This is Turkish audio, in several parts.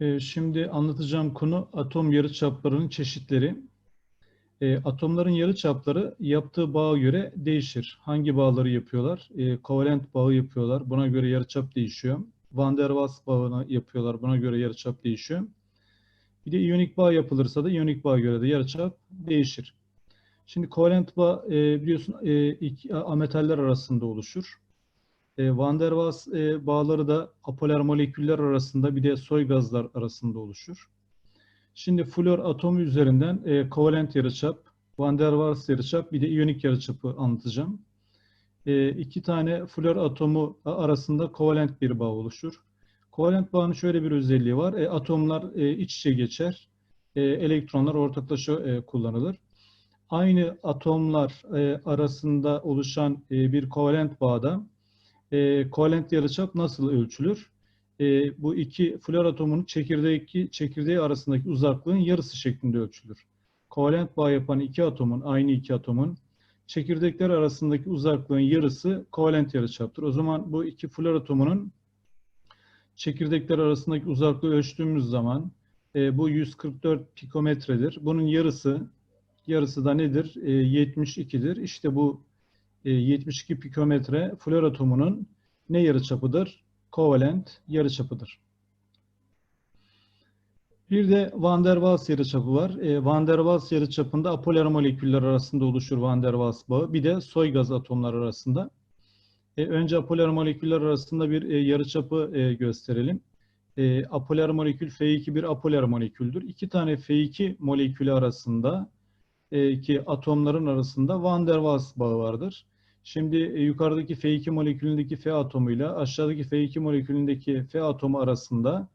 Ee, Şimdi anlatacağım konu atom yarıçaplarının çeşitleri. Ee, Atomların yarıçapları yaptığı bağa göre değişir. Hangi bağları yapıyorlar? Ee, Kovalent bağı yapıyorlar. Buna göre yarıçap değişiyor. Van der Waals bağını yapıyorlar. Buna göre yarıçap değişiyor. Bir de iyonik bağ yapılırsa da iyonik bağa göre de yarıçap değişir. Şimdi kovalent bağ e, biliyorsun e, ametaller arasında oluşur. E, Van der Waals e, bağları da apolar moleküller arasında bir de soy gazlar arasında oluşur. Şimdi flor atomu üzerinden e, kovalent yarıçap, Van der Waals yarıçap bir de iyonik yarıçapı anlatacağım. E, iki tane flor atomu arasında kovalent bir bağ oluşur. Kovalent bağının şöyle bir özelliği var. E, atomlar e, iç içe geçer. E, elektronlar ortaklaşa e, kullanılır. Aynı atomlar e, arasında oluşan e, bir kovalent bağda e, kovalent yarıçap nasıl ölçülür? E, bu iki flor atomunun çekirdeği, çekirdeği arasındaki uzaklığın yarısı şeklinde ölçülür. Kovalent bağ yapan iki atomun, aynı iki atomun çekirdekler arasındaki uzaklığın yarısı kovalent yarıçaptır. O zaman bu iki flor atomunun çekirdekler arasındaki uzaklığı ölçtüğümüz zaman e, bu 144 pikometredir. Bunun yarısı yarısı da nedir? E, 72'dir. İşte bu 72 pikometre flor atomunun ne yarıçapıdır? Kovalent yarıçapıdır. Bir de Van der Waals yarıçapı var. E, Van der Waals yarıçapında apolar moleküller arasında oluşur Van der Waals bağı. Bir de soy gaz atomlar arasında. E, önce apolar moleküller arasında bir e, yarıçapı e, gösterelim. E, apolar molekül F2 bir apolar moleküldür. İki tane F2 molekülü arasında e, ki atomların arasında Van der Waals bağı vardır. Şimdi e, yukarıdaki F2 molekülündeki F atomuyla aşağıdaki F2 molekülündeki F atomu arasında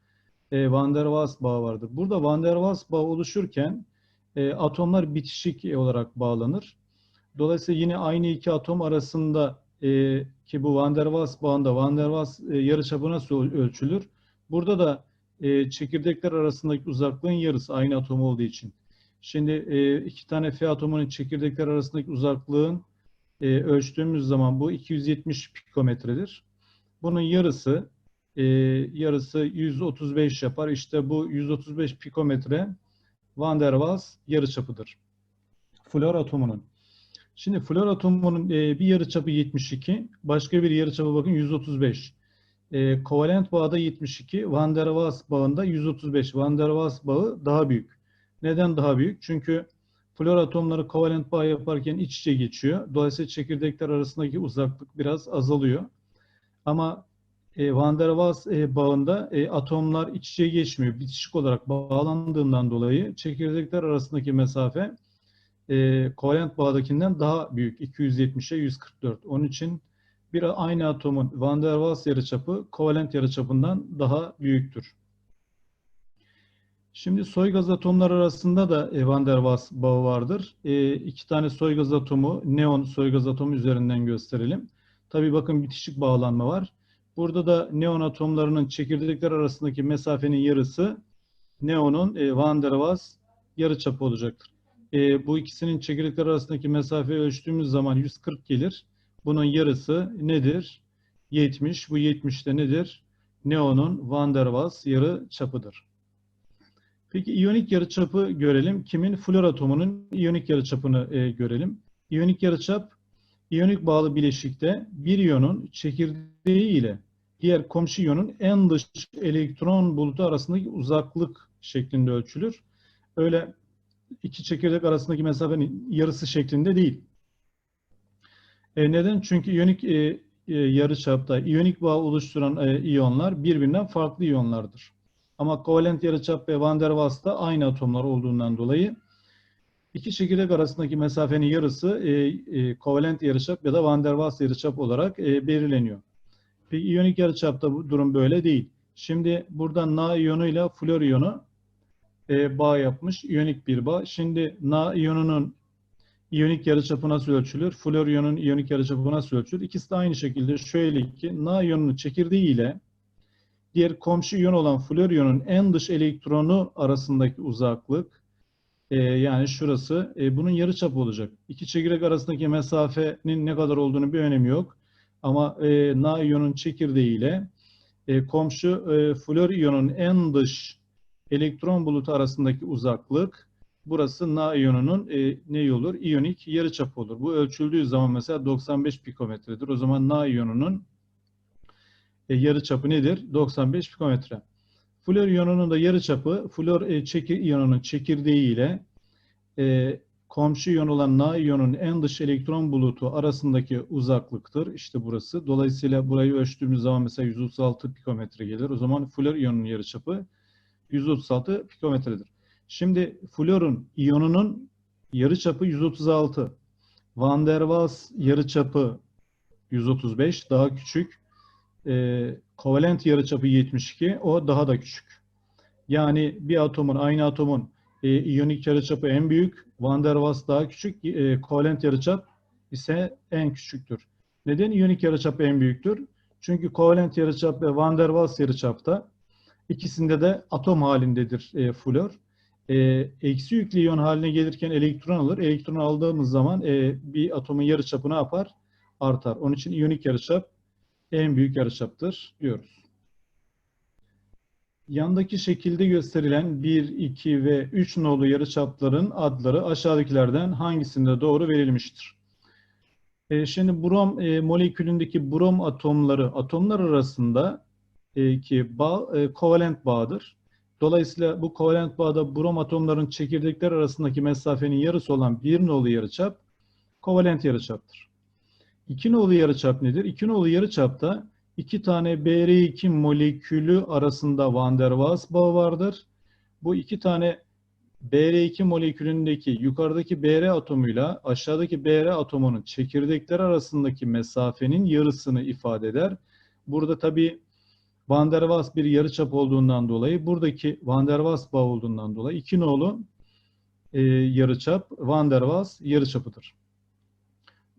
e, Van der Waals bağı vardır. Burada Van der Waals bağı oluşurken e, atomlar bitişik olarak bağlanır. Dolayısıyla yine aynı iki atom arasında ki bu Van der Waals bağında Van der Waals yarıçapı nasıl ölçülür? Burada da çekirdekler arasındaki uzaklığın yarısı aynı atom olduğu için. Şimdi iki tane F atomunun çekirdekler arasındaki uzaklığın e, ölçtüğümüz zaman bu 270 pikometredir. Bunun yarısı e, yarısı 135 yapar. İşte bu 135 pikometre Van der Waals yarıçapıdır. Flor atomunun. Şimdi flor atomunun e, bir yarıçapı 72, başka bir yarıçapı bakın 135. E, kovalent bağda 72, Van der Waals bağında 135. Van der Waals bağı daha büyük. Neden daha büyük? Çünkü flor atomları kovalent bağ yaparken iç içe geçiyor. Dolayısıyla çekirdekler arasındaki uzaklık biraz azalıyor. Ama e, Van der Waals e, bağında e, atomlar iç içe geçmiyor. Bitişik olarak bağlandığından dolayı çekirdekler arasındaki mesafe e, kovalent bağdakinden daha büyük. 270'e 144. Onun için bir aynı atomun Van der Waals yarıçapı kovalent yarıçapından daha büyüktür. Şimdi soy gaz atomlar arasında da Van der Waals bağı vardır. E, iki tane soy gaz atomu, neon soy gaz atomu üzerinden gösterelim. Tabii bakın bitişik bağlanma var. Burada da neon atomlarının çekirdekler arasındaki mesafenin yarısı neonun e, Van der Waals yarıçapı olacaktır. E, bu ikisinin çekirdekler arasındaki mesafeyi ölçtüğümüz zaman 140 gelir. Bunun yarısı nedir? 70. Bu 70 de nedir? Neonun Van der Waals yarı çapıdır. Peki iyonik yarıçapı görelim. Kimin? Flor atomunun iyonik yarıçapını e, görelim. İyonik yarıçap, iyonik bağlı bileşikte bir iyonun çekirdeği ile diğer komşu iyonun en dış elektron bulutu arasındaki uzaklık şeklinde ölçülür. Öyle iki çekirdek arasındaki mesafenin yarısı şeklinde değil. E, neden? Çünkü iyonik e, e, yarıçapta iyonik bağ oluşturan e, iyonlar birbirinden farklı iyonlardır. Ama kovalent yarıçap ve Van der Waals aynı atomlar olduğundan dolayı iki çekirdek arasındaki mesafenin yarısı e, e, kovalent yarıçap ya da Van der Waals yarıçap olarak e, belirleniyor. Peki iyonik yarıçapta bu durum böyle değil. Şimdi burada Na iyonuyla flor iyonu e, bağ yapmış. İyonik bir bağ. Şimdi Na iyonunun iyonik yarıçapı nasıl ölçülür? Flor iyonun iyonik yarıçapı nasıl ölçülür? İkisi de aynı şekilde şöyle ki Na iyonunun çekirdeği ile diğer komşu iyon olan flor iyonun en dış elektronu arasındaki uzaklık e, yani şurası e, bunun yarıçapı olacak. İki çekirdek arasındaki mesafenin ne kadar olduğunu bir önemi yok. Ama e, Na iyonun çekirdeği ile e, komşu e, flor iyonun en dış elektron bulutu arasındaki uzaklık burası Na iyonunun e, ne olur? İyonik yarıçapı olur. Bu ölçüldüğü zaman mesela 95 pikometredir. O zaman Na iyonunun e, yarıçapı nedir? 95 pikometre. Flor iyonunun da yarıçapı flor e, çekir iyonunun çekirdeği ile e, komşu iyon olan Na iyonunun en dış elektron bulutu arasındaki uzaklıktır. İşte burası. Dolayısıyla burayı ölçtüğümüz zaman mesela 136 pikometre gelir. O zaman flor iyonunun yarıçapı 136 pikometredir. Şimdi florun iyonunun yarıçapı 136. Van der Waals yarıçapı 135 daha küçük. E, kovalent yarıçapı 72 o daha da küçük. Yani bir atomun aynı atomun e, iyonik yarıçapı en büyük, Van der Waals daha küçük, e, kovalent yarıçap ise en küçüktür. Neden iyonik yarıçap en büyüktür? Çünkü kovalent yarıçap ve Van der Waals yarıçapta ikisinde de atom halindedir e, flor. E, eksi yüklü iyon haline gelirken elektron alır. Elektron aldığımız zaman e, bir atomun yarıçapı ne yapar? Artar. Onun için iyonik yarıçap en büyük yarıçaptır diyoruz. Yandaki şekilde gösterilen 1, 2 ve 3 nolu yarıçapların adları aşağıdakilerden hangisinde doğru verilmiştir? E, şimdi brom e, molekülündeki brom atomları, atomlar arasında e, ki bağ, e, kovalent bağdır. Dolayısıyla bu kovalent bağda brom atomların çekirdekler arasındaki mesafenin yarısı olan bir nolu yarıçap kovalent yarıçaptır. İki nolu yarıçap nedir? İki nolu yarıçapta iki tane Br2 molekülü arasında Van der Waals bağı vardır. Bu iki tane Br2 molekülündeki yukarıdaki Br atomuyla aşağıdaki Br atomunun çekirdekler arasındaki mesafenin yarısını ifade eder. Burada tabi Van der Waals bir yarıçap olduğundan dolayı buradaki Van der Waals bağı olduğundan dolayı iki nolu e, yarıçap Van der Waals yarıçapıdır.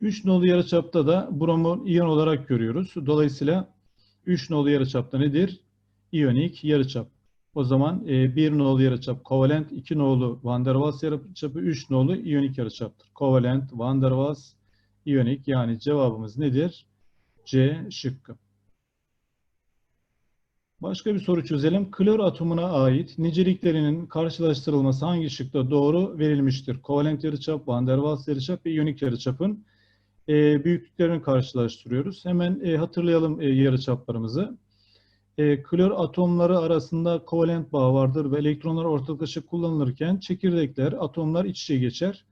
3 nolu yarıçapta da bromu iyon olarak görüyoruz. Dolayısıyla 3 nolu yarıçapta nedir? İyonik yarıçap. O zaman 1 e, nolu yarıçap kovalent, 2 nolu van der Waals yarıçapı, 3 nolu iyonik yarıçaptır. Kovalent, van der Waals, iyonik yani cevabımız nedir? C şıkkı. Başka bir soru çözelim. Klor atomuna ait niceliklerinin karşılaştırılması hangi şıkta doğru verilmiştir? Kovalent yarıçap, van der Waals yarıçap ve iyonik yarıçapın e, büyüklüklerini karşılaştırıyoruz. Hemen e, hatırlayalım e, yarıçaplarımızı. E, klor atomları arasında kovalent bağ vardır ve elektronlar ortaklaşa kullanılırken çekirdekler, atomlar iç içe geçer.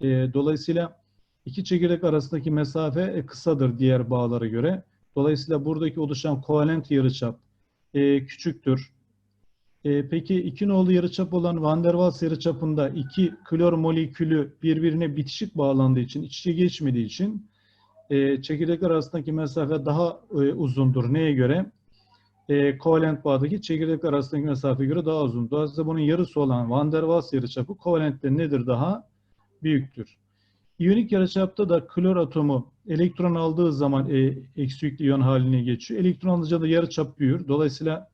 E, dolayısıyla iki çekirdek arasındaki mesafe e, kısadır diğer bağlara göre. Dolayısıyla buradaki oluşan kovalent yarıçap e, küçüktür. E, peki iki nolu yarıçap olan Van der Waals yarıçapında iki klor molekülü birbirine bitişik bağlandığı için, iç içe geçmediği için e, çekirdekler arasındaki mesafe daha e, uzundur. Neye göre? E, kovalent bağdaki çekirdekler arasındaki mesafeye göre daha uzun. Dolayısıyla bunun yarısı olan Van der Waals yarıçapı kovalentte nedir daha? Büyüktür. İyonik yarıçapta da klor atomu elektron aldığı zaman e, eksi yüklü iyon haline geçiyor. Elektron alınca da yarıçap büyür. Dolayısıyla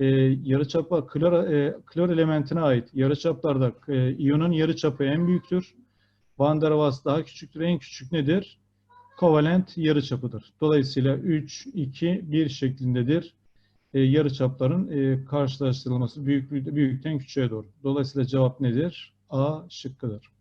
e, yarıçapa klor, e, klor elementine ait yarıçaplarda e, iyonun yarıçapı en büyüktür. Van der Waals daha küçüktür. En küçük nedir? Kovalent yarıçapıdır. Dolayısıyla 3, 2, 1 şeklindedir. E, yarıçapların e, karşılaştırılması büyük, büyükten küçüğe doğru. Dolayısıyla cevap nedir? A şıkkıdır.